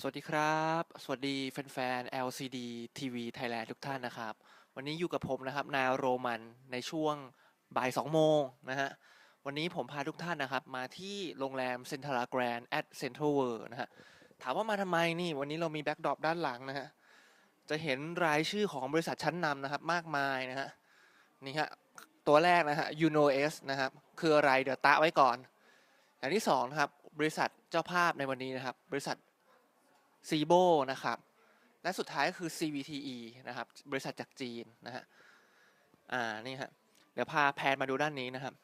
สวัสดีครับ สวัสดีแฟนๆ LCD TV Thailand ทุกท่านนะครับ วันนี้อยู่กับผมนะครับนายโรมันในช่วงบ่าย2โมงนะฮะ วันนี้ผมพาทุกท่านนะครับ มาที่โรงแรมเซ็นทรัลแกรนด์แอดเซ็นทรัลเวิร์นะฮะ ถามว่ามาทำไมนี่วันนี้เรามีแบ็กดรอปด้านหลังนะฮะ จะเห็นรายชื่อของบริษัทชั้นนำนะครับมากมายนะฮะ นี่ฮะ ตัวแรกนะฮะ UNOS นะครับ คืออะไรเดี๋ยวตะไว้ก่อน อย่างที่สองนะครับบริษัทเจ้าภาพในวันนี้นะครับ บริษัท ซีโบนะครับ และสุดท้ายก็คือ CVTE นะครับ บริษัทจากจีนนะฮะ อ่า นี่ฮะ เดี๋ยวพาแพนมาดูด้านนี้นะครับ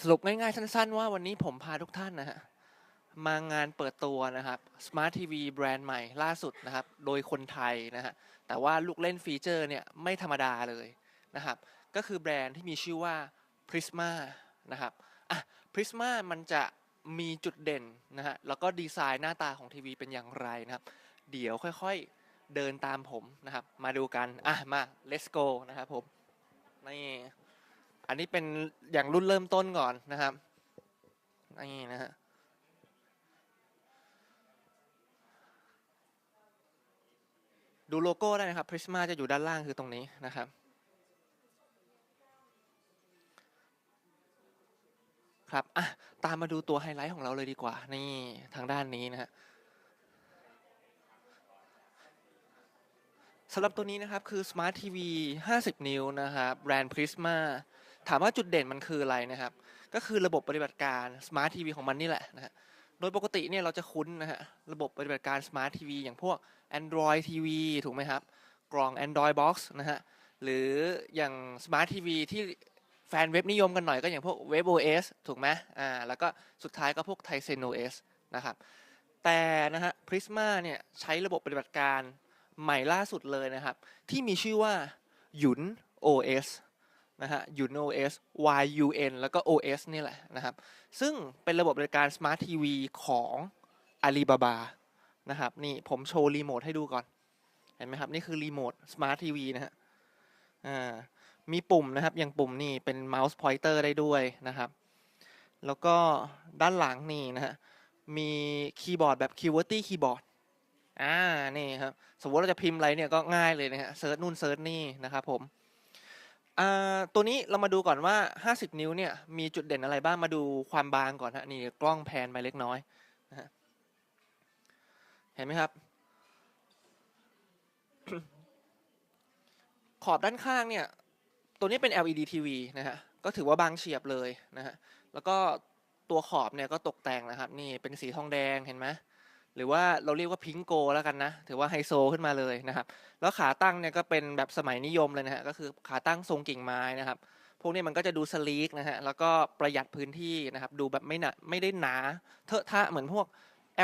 สรุปง่ายๆ สั้นๆ ว่าวันนี้ผมพาทุกท่านนะฮะ มางานเปิดตัวนะครับ Smart TV แบรนด์ใหม่ล่าสุดนะครับ โดยคนไทยนะฮะ แต่ว่าลูกเล่นฟีเจอร์เนี่ยไม่ธรรมดาเลยนะครับ ก็คือแบรนด์ที่มีชื่อว่า Prisma นะครับ อะ Prisma มันจะ มีจุดเด่นนะฮะแล้วก็ดีไซน์หน้าตาของทีวีเป็นอย่างไรนะครับ เดี๋ยวค่อยๆเดินตามผมนะครับ มาดูกันอะมา let's go นะครับผมนี่อันนี้เป็นอย่างรุ่นเริ่มต้นก่อนนะครับนี่นะฮะดูโลโก้ได้นะครับ Prisma จะอยู่ด้านล่างคือตรงนี้นะครับ ครับอะตามมาดูตัวไฮไลท์ของเราเลยดีกว่า นี่ทางด้านนี้นะฮะสำหรับตัวนี้นะครับคือ Smart TV 50 นิ้วนะครับแบรนด์ Prisma ถามว่าจุดเด่นมันคืออะไรนะครับ ก็คือระบบปฏิบัติการ Smart TV ของมันนี่แหละนะฮะโดยปกติเนี่ยเราจะคุ้นนะฮะระบบปฏิบัติการ Smart TV อย่างพวก Android TV ถูกไหมครับ กล่อง Android Box นะฮะหรืออย่าง Smart TV ที่ แฟนเว็บนิยมกันหน่อยก็อย่างพวก Web OS ถูกไหมอ่าแล้วก็สุดท้ายก็พวก Tizen OS นะครับแต่นะฮะ Prisma เนี่ยใช้ระบบปฏิบัติการใหม่ล่าสุดเลยนะครับ ที่มีชื่อว่าหยุน OS นะฮะหยุน OS YUN แล้วก็ OS นี่แหละนะครับ ซึ่งเป็นระบบปฏิบัติการ Smart TV ของ Alibaba นะครับ นี่ผมโชว์รีโมทให้ดูก่อน เห็นไหมครับ นี่คือรีโมท Smart TV นะฮะอ่า มีปุ่มนะครับ อย่างปุ่มนี่เป็นเมาส์พอยเตอร์ได้ด้วยนะครับ แล้วก็ด้านหลังนี่นะฮะ มีคีย์บอร์ดแบบ QWERTY คีย์บอร์ดอ่า นี่ครับ สมมติเราจะพิมพ์อะไรเนี่ยก็ง่ายเลยนะฮะ เซิร์ชนู่นเซิร์ชนี่นะครับผม อ่า ตัวนี้เรามาดูก่อนว่า 50 นิ้วเนี่ย มีจุดเด่นอะไรบ้าง มาดูความบางก่อนฮะ นี่กล้องแพนไปเล็กน้อยนะฮะ เห็นไหมครับขอบด้านข้างเนี่ย ตัวนี้เป็น LED TV นะฮะ ก็ถือว่าบางเฉียบเลยนะฮะ แล้วก็ตัวขอบเนี่ยก็ตกแต่งนะครับ นี่เป็นสีทองแดงเห็นไหมหรือว่าเราเรียกว่าพิงโกแล้วกันนะ ถือว่าไฮโซขึ้นมาเลยนะครับ แล้วขาตั้งเนี่ยก็เป็นแบบสมัยนิยมเลยนะฮะ ก็คือขาตั้งทรงกิ่งไม้นะครับ พวกนี้มันก็จะดูสลีกนะฮะ แล้วก็ประหยัดพื้นที่นะครับ ดูแบบไม่หนาไม่ได้หนาเทอะทะเหมือนพวก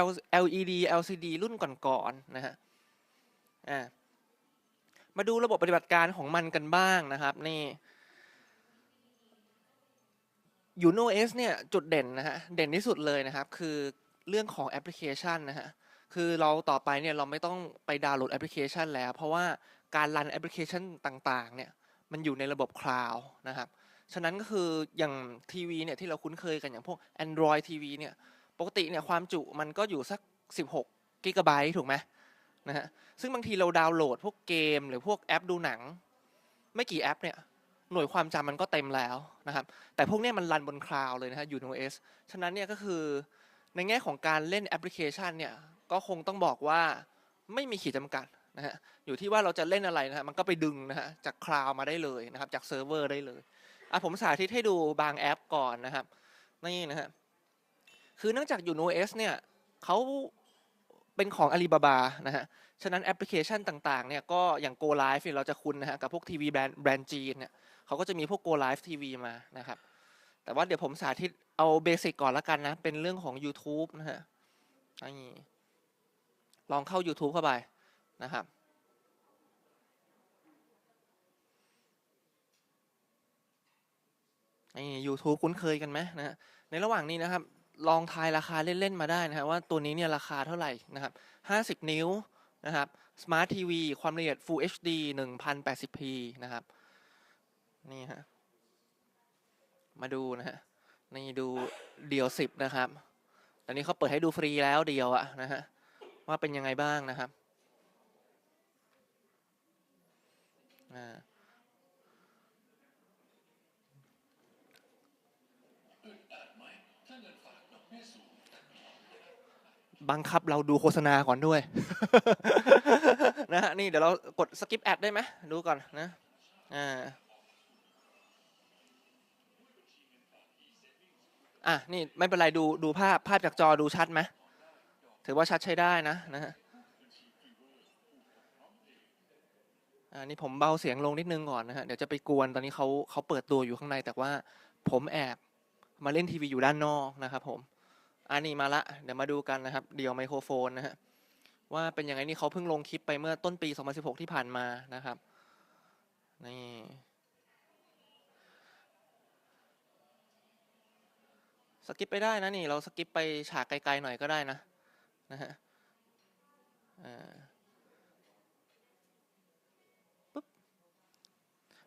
L LED LCD รุ่นก่อนๆนะฮะ อ่า มาดูระบบปฏิบัติการของมันกันบ้างนะครับนี่ Uno S เนี่ยจุดเด่นนะฮะเด่นที่สุดเลยนะครับ คือเรื่องของแอปพลิเคชันนะฮะคือเราต่อไปเนี่ยเราไม่ต้องไปดาวน์โหลดแอปพลิเคชันแล้ว เพราะว่าการรันแอปพลิเคชันต่างๆเนี่ยมันอยู่ในระบบคลาวด์นะครับฉะนั้นก็คืออย่างทีวีเนี่ยที่เราคุ้นเคยกันอย่างพวก Android TV เนี่ยปกติเนี่ยความจุมันก็อยู่สัก 16กิกะไบต์ถูกไหม นะฮะซึ่งบางทีเราดาวน์โหลดพวกเกม หรือพวกแอปดูหนัง ไม่กี่แอปเนี่ยหน่วยความจำมันก็เต็มแล้วนะครับ แต่พวกนี้มันรันบนคลาวด์เลยนะฮะ UNOS ฉะนั้นเนี่ยก็คือในแง่ของการเล่นแอปพลิเคชันเนี่ยก็คงต้องบอกว่าไม่มีขีดจำกัดนะฮะอยู่ที่ว่าเราจะเล่นอะไรนะฮะมันก็ไปดึงนะฮะจากคลาวด์มาได้เลยนะครับจากเซิร์ฟเวอร์ได้เลยอะผมสาธิตให้ดูบางแอปก่อนนะครับนี่นะฮะคือเนื่องจาก UNOS เนี่ยเขา เป็นของ Alibaba นะฮะ ฉะนั้นแอปพลิเคชันต่างๆ เนี่ยก็อย่าง Go Live เนี่ยเราจะคุ้นนะฮะกับพวกทีวีแบรนด์แบรนด์จีนเนี่ยเขาก็จะมีพวก Go Live TV มานะครับ แต่ว่าเดี๋ยวผมสาธิตเอาเบสิกก่อนละกันนะ เป็นเรื่องของ YouTube นะฮะนี่ลองเข้า YouTube เข้าไปนะครับนี่ YouTube คุ้นเคยกันไหมนะฮะในระหว่างนี้นะครับ ลองทายราคาเล่น ๆ มาได้นะครับว่าตัวนี้เนี่ยราคาเท่าไหร่นะครับ 50 นิ้วนะครับ Smart TV ความละเอียด Full HD 1080p นะครับ นี่ฮะ มาดูนะฮะ นี่ดูเดียว 10 นะครับตอนนี้เขาเปิดให้ดูฟรีแล้วเดียวอะนะฮะ ว่าเป็นยังไงบ้างนะครับ อ่า บังคับเราดูโฆษณาก่อนด้วยนะฮะนี่เดี๋ยวเรากดสกิปแอดได้ไหมดูก่อนนะอ่าอะนี่ไม่เป็นไรดูดูภาพภาพจากจอดูชัดไหมถือว่าชัดใช้ได้นะนะฮะอ่านี่ผมเบาเสียงลงนิดนึงก่อนนะฮะเดี๋ยวจะไปกวนตอนนี้เขาเขาเปิดตัวอยู่ข้างในแต่ว่าผมแอบมาเล่นทีวีอยู่ด้านนอกนะครับผม อันนี้มาละเดี๋ยวมาดูกันนะครับ เดี่ยวไมโครโฟนนะฮะว่าเป็นยังไงนี่เขาเพิ่งลงคลิปไปเมื่อต้นปี 2016 ที่ผ่านมานะครับนี่สกิปไปได้นะนี่เราสกิปไปฉากไกลๆหน่อยก็ได้นะนะฮะอ่าปุ๊บ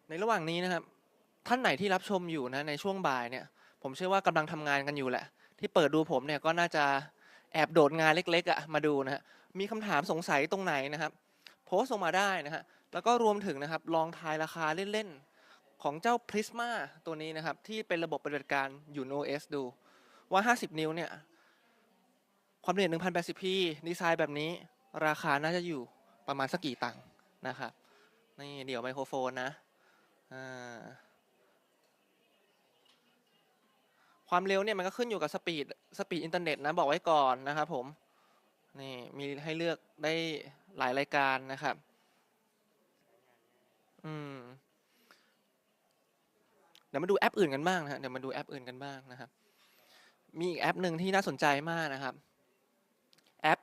ในระหว่างนี้นะครับ ท่านไหนที่รับชมอยู่นะในช่วงบ่ายเนี่ย ผมเชื่อว่ากำลังทำงานกันอยู่แหละ ที่เปิดดูผมเนี่ยก็น่าจะแอบโดดงานเล็กๆอะมาดูนะฮะมีคำถามสงสัยตรงไหนนะครับโพสต์ลงมาได้นะฮะแล้วก็รวมถึงนะครับลองทายราคาเล่นๆ ของเจ้า Prisma ตัวนี้นะครับ ที่เป็นระบบปฏิบัติการอยู่ OS ดู ว่า 50 นิ้วเนี่ย ความละเอียด 1080p ดีไซน์แบบนี้ ราคาน่าจะอยู่ประมาณสักกี่ตังค์นะครับ นี่เดี๋ยวไมโครโฟนนะอ่า ความเร็วเนี่ยมันก็ขึ้นอยู่กับสปีดสปีดอินเทอร์เน็ตนะบอกไว้ก่อนนะครับผมนี่มีให้เลือกได้หลายรายการนะครับอืมเดี๋ยวมาดูแอปอื่นกันบ้างนะเดี๋ยวมาดูแอปอื่นกันบ้างนะครับ มีอีกแอปหนึ่งที่น่าสนใจมากนะครับ แอป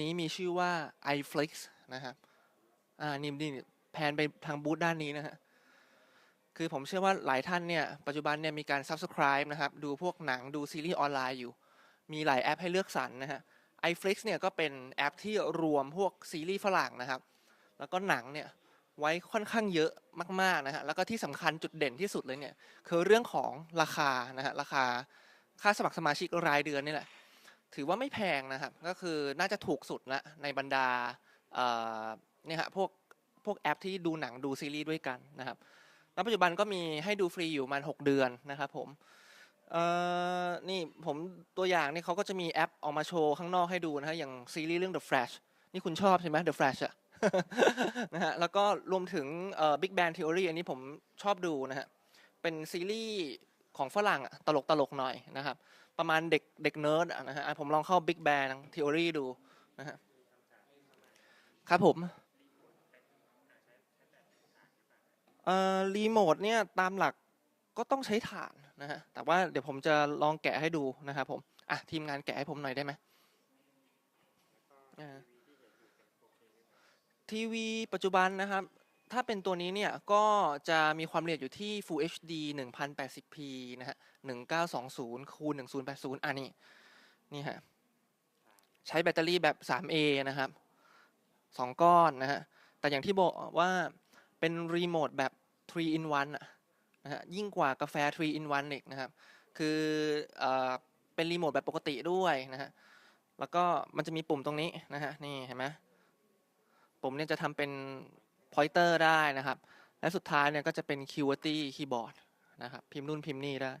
นี้มีชื่อว่า iFlix นะครับ อ่า นี่นี่แพนไปทางบูธด้านนี้นะฮะ คือผมเชื่อว่าหลายท่านเนี่ยปัจจุบันเนี่ยมีการ subscribe นะครับดูพวกหนังดูซีรีส์ออนไลน์อยู่ มีหลายแอปให้เลือกสรรนะฮะ iFlix เนี่ยก็เป็นแอปที่รวมพวกซีรีส์ฝรั่งนะครับ แล้วก็หนังเนี่ยไว้ค่อนข้างเยอะมากๆนะฮะ แล้วก็ที่สำคัญจุดเด่นที่สุดเลยเนี่ยคือเรื่องของราคานะฮะราคาค่าสมัครสมาชิกรายเดือนนี่แหละ ถือว่าไม่แพงนะครับ ก็คือน่าจะถูกสุดละในบรรดาเนี่ยฮะพวกพวกแอปที่ดูหนังดูซีรีส์ด้วยกันนะครับ ณปัจจุบันก็มีให้ดูฟรีอยู่ประมาณ 6 เดือนนะครับผมนี่ผมตัวอย่างนี่เขาก็จะมีแอปออกมาโชว์ข้างนอกให้ดูนะฮะอย่างซีรีส์เรื่อง The Flash นี่คุณชอบใช่ไหม The Flash อะนะฮะแล้วก็รวมถึง Big Bang Theory อันนี้ผมชอบดูนะฮะเป็นซีรีส์ของฝรั่งอะตลกตลกหน่อยนะครับ ประมาณเด็กเด็กเนิร์ดนะฮะผมลองเข้า Big Bang Theory ดูนะฮะครับผม เอ่อ รีโมทเนี่ยตามหลักก็ต้องใช้ถ่านนะฮะ แต่ว่าเดี๋ยวผมจะลองแกะให้ดูนะครับผม อะทีมงานแกะให้ผมหน่อยได้ไหมทีวีปัจจุบันนะครับ ถ้าเป็นตัวนี้เนี่ยก็จะมีความละเอียดอยู่ที่ Full HD 1080p นะฮะ 1920คูณ1080อะนี่นี่ฮะ ใช้แบตเตอรี่แบบ 3A นะครับสองก้อนนะฮะ แต่อย่างที่บอกว่า เป็นรีโมทแบบ3 in 1อะนะฮะยิ่งกว่ากาแฟ3 in 1อีกนะครับ คือเอ่อเป็นรีโมทแบบปกติด้วยนะฮะแล้วก็มันจะมีปุ่มตรงนี้นะฮะนี่เห็นไหมปุ่มเนี่ยจะทำเป็น pointer ได้นะครับ และสุดท้ายเนี่ยก็จะเป็น QWERTY keyboard นะครับพิมพ์นู่นพิมพ์นี่ได้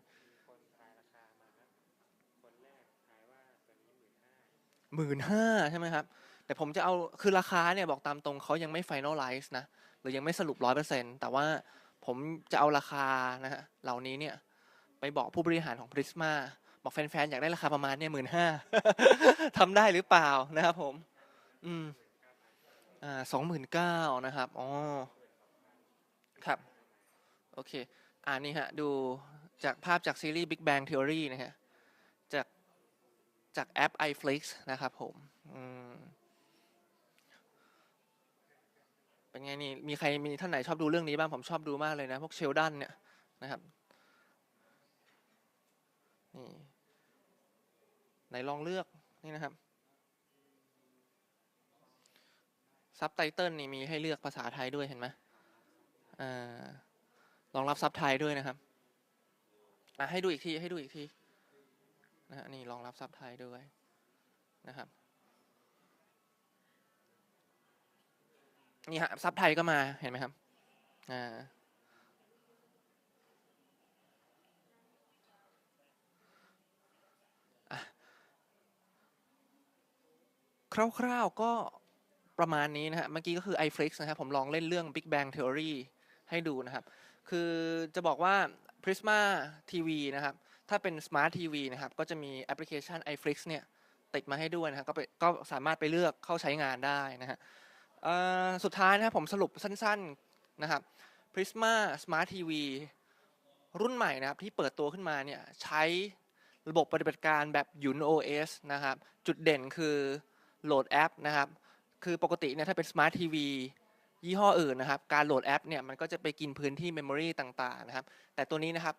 หมื่นห้าใช่ไหมครับ แต่ผมจะเอาคือราคาเนี่ยบอกตามตรงเขายังไม่ finalize นะ หรือยังไม่สรุปร้อยเปอร์เซ็นแต่ว่าผมจะเอาราคานะฮะเหล่านี้เนี่ย ไปบอกผู้บริหารของ Prisma บอกแฟนๆ อยากได้ราคาประมาณเนี่ยหมื่นห้าทำได้หรือเปล่านะครับผม อืม อ่าสองหมื่นเก้านะครับ อ๋อ ครับ โอเค อ่านี่ฮะ ดูจากภาพจากซีรีส์ Big Bang Theory นะฮะ จาก จากแอป iFlix นะครับผม อืม เป็นไงนี่มีใครมีท่านไหนชอบดูเรื่องนี้บ้างผมชอบดูมากเลยนะ พวกเชลดันเนี่ยนะครับนี่ไหนลองเลือกนี่นะครับซับไตเติลนี่มีให้เลือกภาษาไทยด้วยเห็นไหมอ่าลองรับซับไทยด้วยนะครับอะให้ดูอีกทีให้ดูอีกทีนะฮะนี่ลองรับซับไทยด้วยนะครับ นี่ฮะซับไทยก็มาเห็นไหมครับอ่าคร่าวๆก็ประมาณนี้นะฮะ เมื่อกี้ก็คือ iFlix นะครับ ผมลองเล่นเรื่อง Big Bang Theory ให้ดูนะครับ คือจะบอกว่า Prisma TV นะครับ ถ้าเป็น Smart TV นะครับ ก็จะมีแอปพลิเคชัน iFlix เนี่ย ติดมาให้ด้วยนะครับ ก็ไปก็สามารถไปเลือกเข้าใช้งานได้นะฮะ สุดท้ายนะครับผมสรุปสั้นๆนะครับ Prisma Smart TV รุ่นใหม่นะครับที่เปิดตัวขึ้นมาเนี่ยใช้ระบบปฏิบัติการแบบยุน OS นะครับ จุดเด่นคือโหลดแอปนะครับ คือปกติเนี่ยถ้าเป็น Smart TV ยี่ห้ออื่นนะครับ การโหลดแอปเนี่ยมันก็จะไปกินพื้นที่เมมโมรีต่างๆนะครับ แต่ตัวนี้นะครับ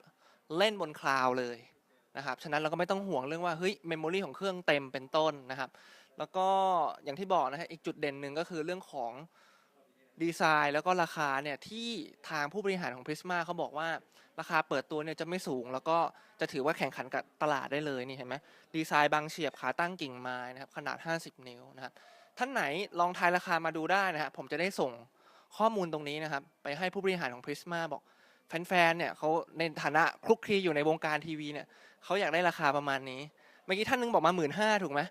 เล่นบนคลาวด์เลยนะครับ ฉะนั้นเราก็ไม่ต้องห่วงเรื่องว่าเฮ้ยเมมโมรีของเครื่องเต็มเป็นต้นนะครับ แล้วก็อย่างที่บอกนะฮะอีกจุดเด่นหนึ่งก็คือเรื่องของดีไซน์แล้วก็ราคาเนี่ยที่ทางผู้บริหารของ Prisma เขาบอกว่าราคาเปิดตัวเนี่ยจะไม่สูง แล้วก็จะถือว่าแข่งขันกับตลาดได้เลยนี่เห็นไหมดีไซน์บางเฉียบขาตั้งกิ่งไม้นะครับขนาด 50 นิ้วนะครับท่านไหนลองทายราคามาดูได้นะครับผมจะได้ส่งข้อมูลตรงนี้นะครับไปให้ผู้บริหารของ Prisma บอกแฟนๆเนี่ยเขาในฐานะคลุกคลีอยู่ในวงการทีวีเนี่ยเขาอยากได้ราคาประมาณนี้เมื่อกี้ท่านหนึงบอกมาหมื่นห้าถูกไหม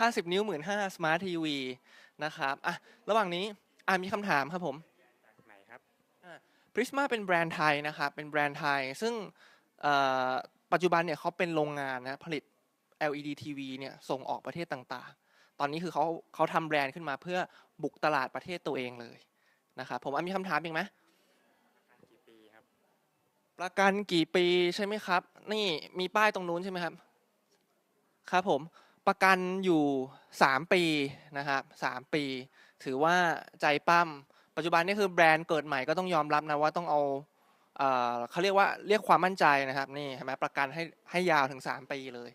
ห้าสิบนิ้วหมื่นห้าสมาร์ททีวีนะครับอะระหว่างนี้อะมีคำถามครับผมไหนครับ Prisma เป็นแบรนด์ไทยนะครับเป็นแบรนด์ไทย ซึ่งเอ่อปัจจุบันเนี่ยเขาเป็นโรงงานนะผลิต LED TV เนี่ยส่งออกประเทศต่างๆ ตอนนี้คือเขาเขาทำแบรนด์ขึ้นมาเพื่อบุกตลาดประเทศตัวเองเลยนะครับผมอะมีคำถามอีกไหมกี่ปีครับประกันกี่ปีใช่ไหมครับ นี่มีป้ายตรงนู้นใช่ไหมครับ ครับผม ประกันอยู่สามปีนะครับสามปี ถือว่าใจปั้ม ปัจจุบันนี่คือแบรนด์เกิดใหม่ก็ต้องยอมรับนะว่าต้องเอาเขาเรียกว่าเรียกความมั่นใจนะครับนี่เห็นไหมประกันให้ให้ยาวถึงสามปีเลย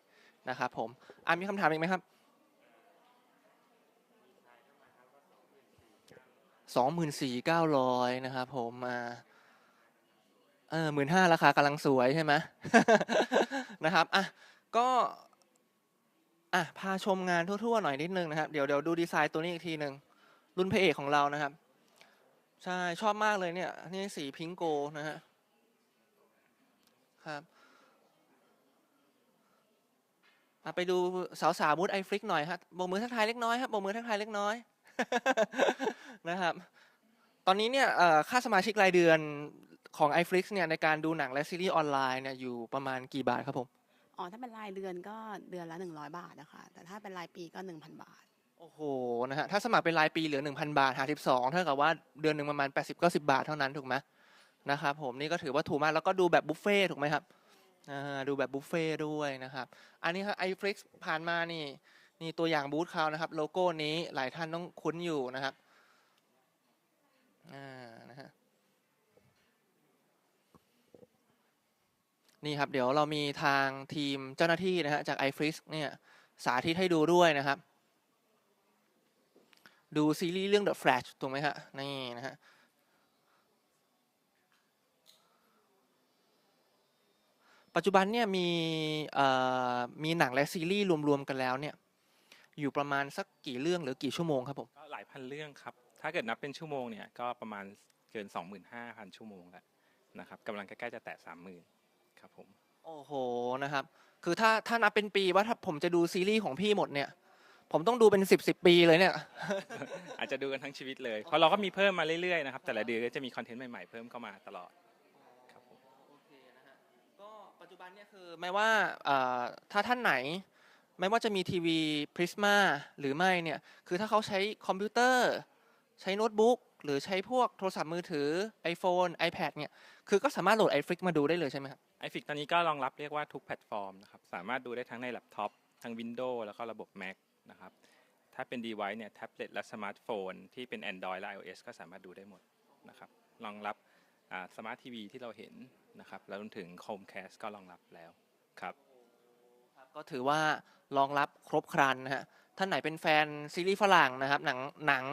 นะครับผมอะมีคำถามอีกไหมครับสองหมื่นสี่เก้าร้อยนะครับผมอ่าเออหมื่นห้าราคากำลังสวยใช่ไหมนะครับอะก็ อะพาชมงานทั่วๆหน่อยนิดนึงนะครับ เดี๋ยวเดี๋ยวดูดีไซน์ตัวนี้อีกทีหนึ่งรุ่นพระเอกของเรานะครับ ใช่ชอบมากเลยเนี่ย นี่สีพิงโกนะฮะครับอะไปดูสาวสาวบูธไอฟลิกหน่อยครับโบกมือทักทายเล็กน้อยครับโบกมือทักทายเล็กน้อยนะครับ ตอนนี้เนี่ยค่าสมาชิกรายเดือนของ iFlix เนี่ยในการดูหนังและซีรีส์ออนไลน์เนี่ยอยู่ประมาณกี่บาทครับผม อ๋อถ้าเป็นรายเดือนก็เดือนละ100 บาทนะคะ แต่ถ้าเป็นรายปีก็ 1,000 บาท โอ้โหนะฮะถ้าสมัครเป็นรายปีเหลือ 1,000 บาทหา12 เท่ากับว่าเดือนหนึ่งประมาณ 80 90 บาทเท่านั้นถูกไหมนะครับผมนี่ก็ถือว่าถูกมากแล้วก็ดูแบบบุฟเฟ่ต์ถูกไหมครับอ่าดูแบบบุฟเฟ่ด้วยนะครับ อันนี้ครับ iFlix ผ่านมานี่นี่ตัวอย่างบูธเขานะครับ โลโก้นี้หลายท่านต้องคุ้นอยู่นะครับอ่า นี่ครับเดี๋ยวเรามีทางทีมเจ้าหน้าที่นะฮะจาก iFlix เนี่ยสาธิตให้ดูด้วยนะครับ ดูซีรีส์เรื่อง The Flash ถูกไหมฮะนี่นะฮะปัจจุบันเนี่ยมีมีหนังและซีรีส์รวมๆกันแล้วเนี่ยอยู่ประมาณสักกี่เรื่องหรือกี่ชั่วโมงครับผมก็หลายพันเรื่องครับ ถ้าเกิดนับเป็นชั่วโมงเนี่ยก็ประมาณเกิน 25,000 ชั่วโมงแล้วนะครับกำลังใกล้ๆจะแตะ30,000 ครับผม โอ้โหนะครับ คือถ้าถ้านับเป็นปีว่าถ้าผมจะดูซีรีส์ของพี่หมดเนี่ย ผมต้องดูเป็นสิบสิบปีเลยเนี่ย อาจจะดูกันทั้งชีวิตเลยเพราะเราก็มีเพิ่มมาเรื่อยๆนะครับแต่ละเดือนก็จะมีคอนเทนต์ใหม่ๆเพิ่มเข้ามาตลอดครับผมโอเคนะฮะก็ปัจจุบันเนี่ยคือไม่ว่าเอ่อถ้าท่านไหน ไม่ว่าจะมีทีวีพริสมาหรือไม่เนี่ย คือถ้าเขาใช้คอมพิวเตอร์ ใช้โน้ตบุ๊กหรือใช้พวกโทรศัพท์มือถือ iPhone iPad เนี่ย คือก็สามารถโหลด iFlix มาดูได้เลยใช่ไหมครับ ไอฟิกตอนนี้ก็รองรับเรียกว่าทุกแพลตฟอร์มนะครับ สามารถดูได้ทั้งในแล็ปท็อปทั้ง Windows แล้วก็ระบบ Mac นะครับ ถ้าเป็น device เนี่ยแท็บเล็ตและสมาร์ทโฟนที่เป็น Android และ iOS ก็สามารถดูได้หมดนะครับ รองรับสมาร์ททีวีที่เราเห็นนะครับ แล้วรวมถึง Chromecast ก็รองรับแล้วครับ ก็ถือว่ารองรับครบครันนะฮะ ท่านไหนเป็นแฟนซีรีส์ฝรั่งนะครับ หนังหนัง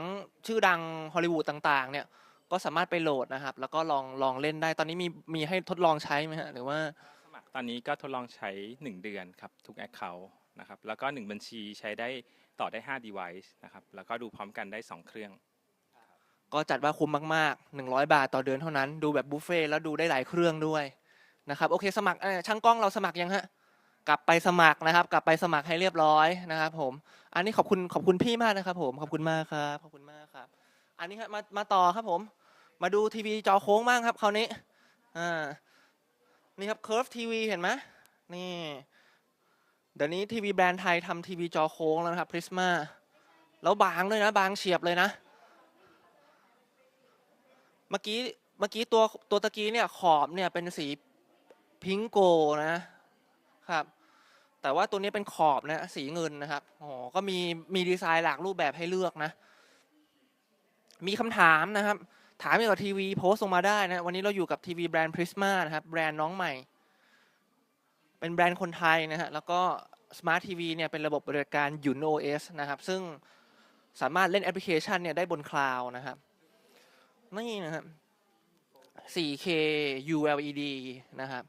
ชื่อดังฮอลลีวูดต่างๆเนี่ย ก็สามารถไปโหลดนะครับ แล้วก็ลองลองเล่นได้ ตอนนี้มีมีให้ทดลองใช้ไหมฮะหรือว่าสมัครตอนนี้ก็ทดลองใช้ 1 เดือนครับ ทุก Account นะครับ แล้วก็ 1 บัญชีใช้ได้ต่อได้ 5 device นะครับ แล้วก็ดูพร้อมกันได้ 2 เครื่อง ก็จัดว่าคุ้มมากๆ 100 บาทต่อเดือนเท่านั้น ดูแบบบุฟเฟ่ต์แล้วดูได้หลายเครื่องด้วยนะครับ โอเคสมัครเอ่อช่างกล้องเราสมัครยังฮะ กลับไปสมัครนะครับ กลับไปสมัครให้เรียบร้อยนะครับ ผม อันนี้ขอบคุณขอบคุณพี่มากนะครับ ผม ขอบคุณมากครับ ขอบคุณมากครับ อันนี้ครับมามาต่อครับผม มาดูทีวีจอโค้งบ้างครับคราวนี้อ่านี่ครับ Curve TV เห็นไหมนี่เดี๋ยวนี้ทีวีแบรนด์ไทยทำทีวีจอโค้งแล้วนะครับ Prisma แล้วบางด้วยนะ บางเฉียบเลยนะ เมื่อกี้เมื่อกี้ตัวตัวตะกี้เนี่ยขอบเนี่ยเป็นสีพิงโกนะครับ แต่ว่าตัวนี้เป็นขอบนะสีเงินนะครับอ๋อก็มีมีดีไซน์หลากรูปแบบให้เลือกนะ มีคำถามนะครับ ถามเกี่ยวกับทีวีโพสต์ลงมาได้นะวันนี้เราอยู่กับทีวีแบรนด์ Prisma นะครับแบรนด์น้องใหม่ เป็นแบรนด์คนไทยนะฮะแล้วก็ Smart TV เนี่ยเป็นระบบบริการยุน OS นะครับ ซึ่งสามารถเล่นแอปพลิเคชันเนี่ยได้บนคลาวด์นะครับนี่นะครับ 4K ULED นะครับ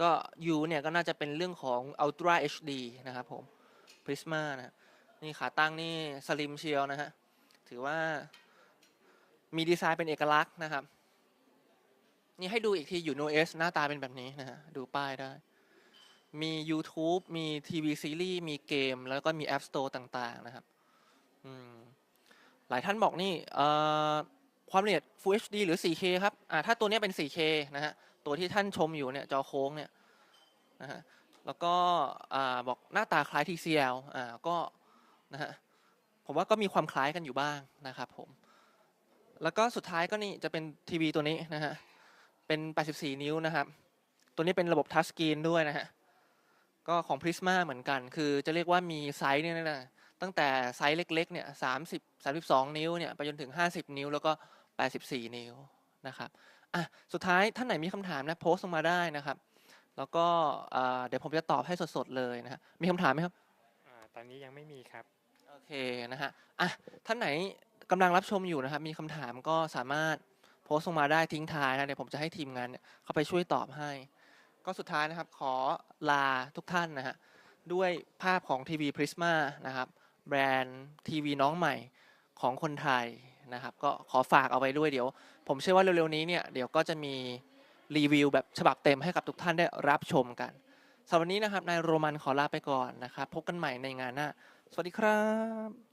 ก็ U เนี่ยก็น่าจะเป็นเรื่องของ Ultra HD นะครับผม Prisma นะนี่ขาตั้งนี่สลิมเชียวนะฮะถือว่า มีดีไซน์เป็นเอกลักษณ์นะครับ นี่ให้ดูอีกทีอยู่ OS หน้าตาเป็นแบบนี้นะฮะดูป้ายได้ มี YouTube มีทีวีซีรีส์มีเกม แล้วก็มี App Store ต่าง ๆ นะครับหลายท่านบอกนี่ความละเอียด Full HD หรือ 4K ครับอ่าถ้าตัวนี้เป็น 4K นะฮะ ตัวที่ท่านชมอยู่เนี่ยจอโค้งเนี่ยนะฮะ แล้วก็บอกหน้าตาคล้าย TCL อ่าก็นะฮะ ผมว่าก็มีความคล้ายกันอยู่บ้างนะครับผม แล้วก็สุดท้ายก็นี่จะเป็นทีวีตัวนี้นะฮะ เป็น 84 นิ้วนะครับ ตัวนี้เป็นระบบทัชสกรีนด้วยนะฮะ ก็ของ Prisma เหมือนกัน คือจะเรียกว่ามีไซส์เนี่ยนะตั้งแต่ไซส์เล็กๆเนี่ย30 32 นิ้วเนี่ยไปจนถึง 50 นิ้ว แล้วก็ 84 นิ้วนะครับอะสุดท้ายท่านไหนมีคำถามนะโพสต์ลงมาได้นะครับ แล้วก็อ่าเดี๋ยวผมจะตอบให้สดๆเลยนะฮะมีคำถามไหมครับอ่าตอนนี้ยังไม่มีครับ โอเคนะฮะอะท่านไหน กำลังรับชมอยู่นะครับ มีคำถามก็สามารถโพสต์ลงมาได้ทิ้งท้ายนะเดี๋ยวผมจะให้ทีมงานเนี่ยเข้าไปช่วยตอบให้ ก็สุดท้ายนะครับขอลาทุกท่านนะฮะด้วยภาพของทีวีพริสมานะครับแบรนด์ทีวีน้องใหม่ของคนไทยนะครับ ก็ขอฝากเอาไว้ด้วยเดี๋ยว ผมเชื่อว่าเร็วๆนี้เนี่ยเดี๋ยวก็จะมีรีวิวแบบฉบับเต็มให้กับทุกท่านได้รับชมกันสำหรับวันนี้นะครับนายโรมันขอลาไปก่อนนะครับ พบกันใหม่ในงานหน้า สวัสดีครับ